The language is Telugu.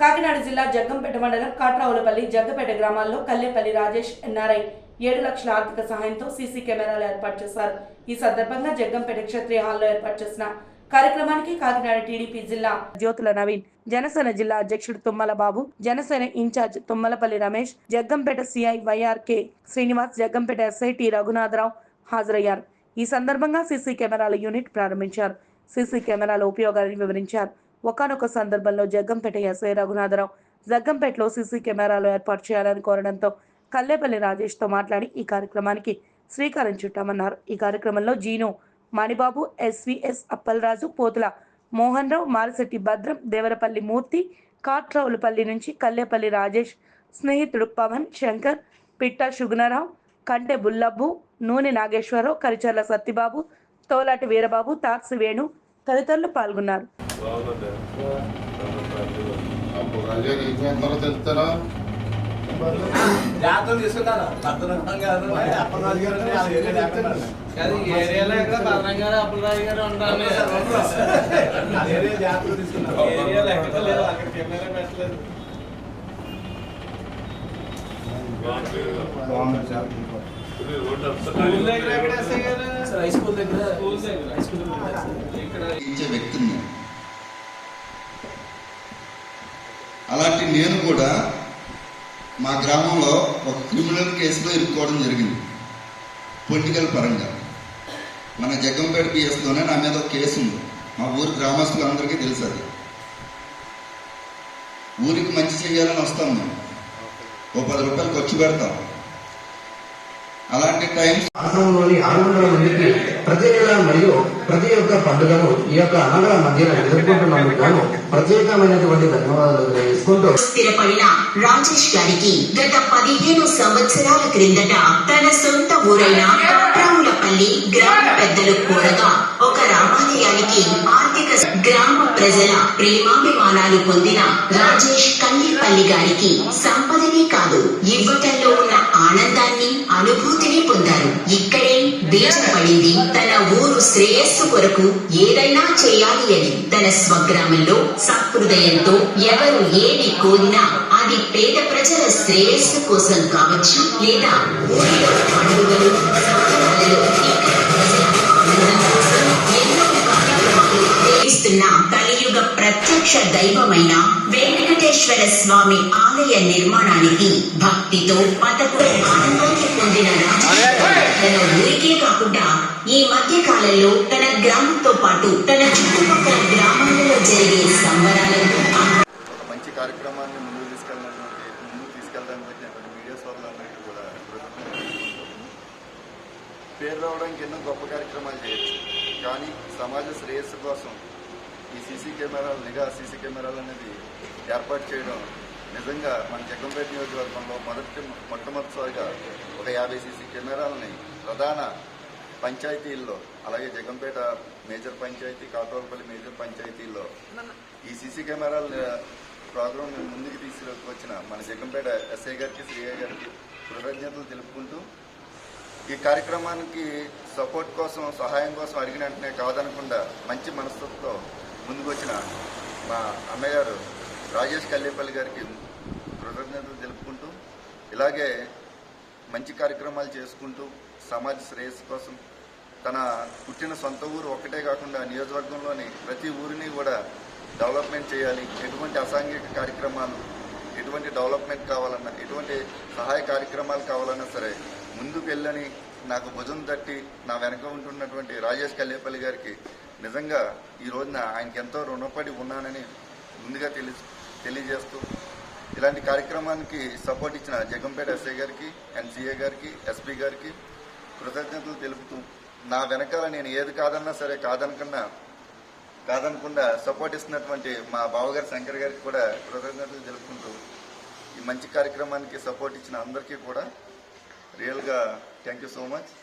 కాకినాడ జిల్లా జగ్గంపేట మండలం కాట్రావులపల్లి జగ్గపేట గ్రామాల్లో కల్లేపల్లి రాజేష్ ఎన్ఆర్ఐ ఏడు లక్షల ఆర్థిక సహాయంతో సీసీ కెమెరాలు ఏర్పాటు చేశారు. ఈ సందర్భంగా జగ్గంపేట క్షత్రియ హాల్లో ఏర్పాటు చేసిన కార్యక్రమానికి కాకినాడ టీడీపీ జిల్లా జ్యోతుల నవీన్ జనసేన జిల్లా అధ్యక్షుడు Tummala Babu Janasena incharge Tummalapalli Ramesh Jaggampeta CI YRK Srinivas Jaggampeta SIT Raghunatharao హాజరయ్యారు. ఈ సందర్భంగా సీసీ కెమెరాల యూనిట్ ప్రారంభించారు. సీసీ కెమెరాల ఉపయోగాలను వివరించారు. ఒకనొక సందర్భంలో జగ్గంపేట ఎస్ఐ రఘునాథరావు జగ్గంపేటలో సీసీ కెమెరాలు ఏర్పాటు చేయాలని కోరడంతో కల్లేపల్లి రాజేష్తో మాట్లాడి ఈ కార్యక్రమానికి శ్రీకారం చుట్టామన్నారు. ఈ కార్యక్రమంలో జీను మణిబాబు ఎస్విఎస్ అప్పలరాజు పోతుల మోహన్ రావు మారిశెట్టి భద్రం దేవరపల్లి మూర్తి కాట్రావులపల్లి నుంచి కల్లేపల్లి రాజేష్ స్నేహితుడు పవన్ శంకర్ పిట్ట సుగుణరావు కంటె బుల్లబ్బు నూనె నాగేశ్వరరావు కరిచర్ల సత్తిబాబు తోలాటి వీరబాబు తాక్సి వేణు తదితరులు పాల్గొన్నారు. అప్పుడు రాజా నీకు అందరూ తెలుస్తారా జాగ్రత్తలు అప్పలరాజు గారు. కాదు ఈ ఏరియాలో ఇక్కడ భద్రం గారు అప్పలరాజు గారు ఉండాలి ఆ ఏరియా జాగ్రత్తలు తీసుకున్నారు. ఈ ఏరియాలో ఎక్కడ లేదు అక్కడ కెమెరా పెట్టలేదు. స్కూల్ నేను కూడా మా గ్రామంలో ఒక క్రిమినల్ కేసులో ఇరుక్కోవడం జరిగింది. పొలిటికల్ పరంగా. మన జగ్గంపేట పిఎస్లోనే నా మీద ఒక కేసు ఉంది. మా ఊరి గ్రామస్తులందరికీ తెలుసు అది. ఊరికి మంచి చేయాలని వస్తాం మేము. ఓ పది రూపాయలు ఖర్చు పెడతాం. అలాంటి టైం ఆశ్రమంలోని ఆరు వందల మందికి ప్రతి నెల మరియు ప్రతి ఒక్క పండుగను ఈ యొక్క అనగల మధ్యన ఎదుర్కొంటున్నందుకు గాను ప్రత్యేకమైనటువంటి ధన్యవాదాలు తెలియజేసుకుంటూ స్థిరపడిన రాజేష్ గారికి గత పదిహేను సంవత్సరాల క్రిందట తన సొంత ఊరైన కాట్రాములపల్లి గ్రామ పెద్దలు కోరగా ఒక రామాలయానికి ఆర్థిక గ్రామ ప్రజల ప్రేమాభిమానాలు పొందిన రాజేష్ కల్లిపల్లి గారికి సంపదనే కాదు ఇవ్వటంలో ఉన్న ఆనందాన్ని అనుభూతిని పొందారు. ఇక్కడే బీజం పడింది తన శ్రేయస్సు కొరకు ఏదైనా చేయాలి అని తన స్వగ్రామంలో సహృదయంతో ఎవరు ఏమి కోరినా అది పేద ప్రజల శ్రేయస్సు కోసం కావచ్చు లేదా? పండుగలు సంబరాలలో ఎన్నో కలియుగ ప్రత్యక్ష దైవమైన వెంకటేశ్వర స్వామి ఆలయ నిర్మాణానికి భక్తితో మతకు ఆనందాన్ని పొందిన తన ఊరికే కాకుండా ఈ మధ్య కాలంలో తన గ్రామంతో పాటు తన చుట్టుపక్కల గ్రామాలలో జరిగే సంబరాలను ఒక మంచి కార్యక్రమాన్ని ముందుకు తీసుకెళ్ళినటువంటి ముందుకు తీసుకెళ్ళడానికి వచ్చినటువంటి మీడియా సోదరులందరికీ కూడా కృతజ్ఞతలు తెలుపుకుంటున్నాను. పేరు రావడానికి ఎన్నో గొప్ప కార్యక్రమాలు చేయొచ్చు కానీ సమాజ శ్రేయస్సు కోసం ఈ సీసీ కెమెరాలు నిఘా సీసీ కెమెరాలు అనేది ఏర్పాటు చేయడం నిజంగా మన జగంపేట నియోజకవర్గంలో మొదటి మొట్టమొదటిసారిగా ఒక యాభై సీసీ కెమెరాలని ప్రధాన పంచాయతీల్లో అలాగే జగంపేట మేజర్ పంచాయతీ కాటోలపల్లి మేజర్ పంచాయతీల్లో ఈ సీసీ కెమెరాల ప్రోగ్రాం ముందుకు తీసుకొచ్చిన మన జగంపేట ఎస్ఐ గారికి శ్రీఐ గారికి కృతజ్ఞతలు తెలుపుకుంటూ ఈ కార్యక్రమానికి సపోర్ట్ కోసం సహాయం కోసం అడిగిన వెంటనే కాదనకుండా మంచి మనస్తత్వంతో ముందుకు వచ్చిన మా అన్నగారు రాజేష్ కల్లేపల్లి గారికి కృతజ్ఞతలు తెలుపుకుంటూ ఇలాగే మంచి కార్యక్రమాలు చేసుకుంటూ సమాజ శ్రేయస్సు కోసం తన పుట్టిన సొంత ఊరు ఒక్కటే కాకుండా నియోజకవర్గంలోని ప్రతి ఊరిని కూడా డెవలప్మెంట్ చేయాలి. ఎటువంటి అసాంఘిక కార్యక్రమాలు ఎటువంటి డెవలప్మెంట్ కావాలన్నా ఎటువంటి సహాయ కార్యక్రమాలు కావాలన్నా సరే ముందుకు వెళ్ళని నాకు భుజం తట్టి నా వెనక ఉంటున్నటువంటి రాజేష్ కల్లేపల్లి గారికి నిజంగా ఈ రోజున ఆయనకి ఎంతో రుణపడి ఉన్నానని ముందుగా తెలి తెలియజేస్తూ ఇలాంటి కార్యక్రమానికి సపోర్ట్ ఇచ్చిన జగంపేట ఎస్ఐ గారికి ఎన్సీఏ గారికి ఎస్పీ గారికి కృతజ్ఞతలు తెలుపుతూ నా వెనకాల నేను ఏది కాదన్నా సరే కాదనకుండా కాదనకుండా సపోర్ట్ ఇస్తున్నటువంటి మా బావగారు శంకర్ గారికి కూడా కృతజ్ఞతలు తెలుపుకుంటూ ఈ మంచి కార్యక్రమానికి సపోర్ట్ ఇచ్చిన అందరికీ కూడా రియల్గా థ్యాంక్ యూ సో మచ్.